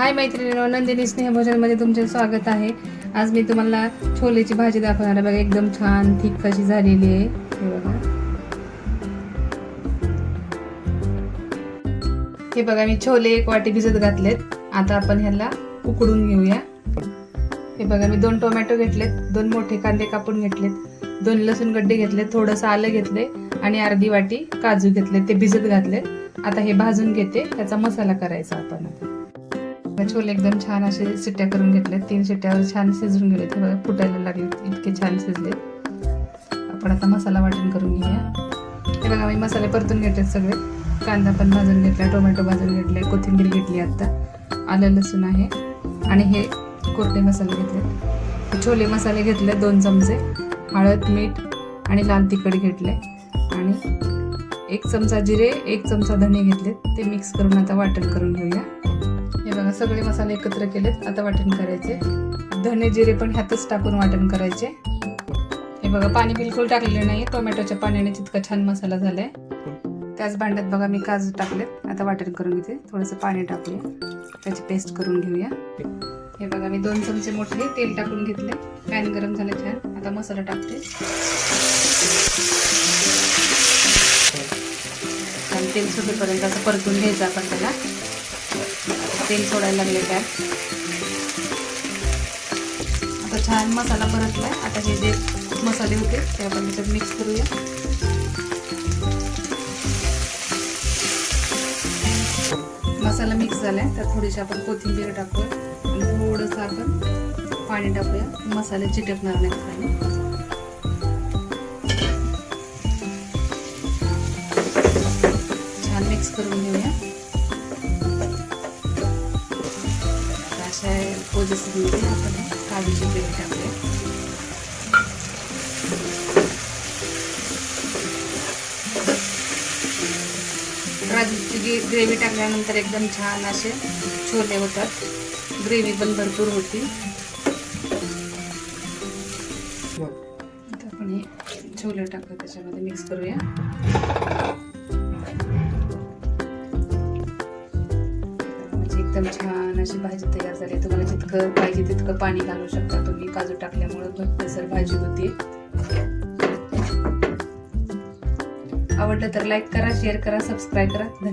हाय मैत्रिणी नंदिनी स्नेहभोजनमध्ये तुमचे स्वागत आहे. आज मी तुम्हाला छोलेची भाजी दाखवणार आहे. बघा एकदम छान थिक कशी झालेली आहे. हे बघा. हे बघा मी छोले एक वाटी भिजत घातलेत. आता आपण ह्याला उकडून घेऊया. हे बघा मी दोन टोमॅटो घेतलेत दोन मोठे कांदे कापून घेतलेत दोन लसूण गड्डे घेतले थोडंसं आलं घेतले आणि अर्धी वाटी काजू घेतले ते भिजत घातले आता हे भाजून घेते त्याचा मसाला करायचा आपण आता. छोले एकदम छान असे शिट्ट्या करून घेतले तीन शिट्ट्यावर छान शिजून गेले. ते बघा फुटायला लागले. इतके छान शिजले. आपण आता मसाला वाटण करून घेऊया. हे बघा मी मसाले परतून घेतले सगळे. कांदा पण भाजून घेतला टोमॅटो भाजून घेतले कोथिंबीर घेतली आत्ता आलं लसूण आहे. आणि हे कोरडे मसाले घेतले छोले मसाले घेतले दोन चमचे. हळद मीठ आणि लाल तिखट घेतले आणि एक चमचा जिरे एक चमचा धने घेतले ते मिक्स करून आता वाटण करून घेऊया. सगळे मसाले एकत्र केलेत. आता वाटण करायचे. धने जिरे पण ह्यातच टाकून वाटण करायचे. हे बघा पाणी बिलकुल टाकलेलं नाही टोमॅटोच्या पाण्याने जितका छान मसाला झालाय. त्याच भांड्यात बघा मी काजू टाकलेत. आता वाटण करून घेते. थोडंसं पाणी टाकले त्याची पेस्ट करून घेऊया. हे बघा मी दोन चमचे मोठे तेल टाकून घेतले. पॅन गरम झालं छान. आता मसाला टाकते. आणि तेल सुटेपर्यंत असं परतून घ्यायचं आपण त्याला. तेल सोडायला लागले त्यात. आता छान मसाला परतलाय. आता हे जे मसाले होते ते आपण त्याच्यात मिक्स करूया. मसाला मिक्स झालाय. तर थोडीशी आपण कोथिंबीर टाकूया. आणि थोडंसं आपण पाणी टाकूया. मसाले चिटकणार नाही पाणी छान मिक्स करून घेऊया. अशा पोझिशनमध्ये आपण काजूची ग्रेव्ही टाकूया. काजूची ग्रेव्ही टाकल्यानंतर एकदम छान असे छोले होतात. ग्रेव्ही पण भरपूर होती. आपण हे छोले टाकू त्याच्यामध्ये मिक्स करूया. एकदम छान अशी भाजी तयार झाली तुम्हाला जितकं पाहिजे तितकं पाणी घालू शकता तुम्ही. काजू टाकल्यामुळे भरपूर भाजी होती. आवडलं तर लाईक करा शेअर करा सबस्क्राईब करा. धन्यवाद.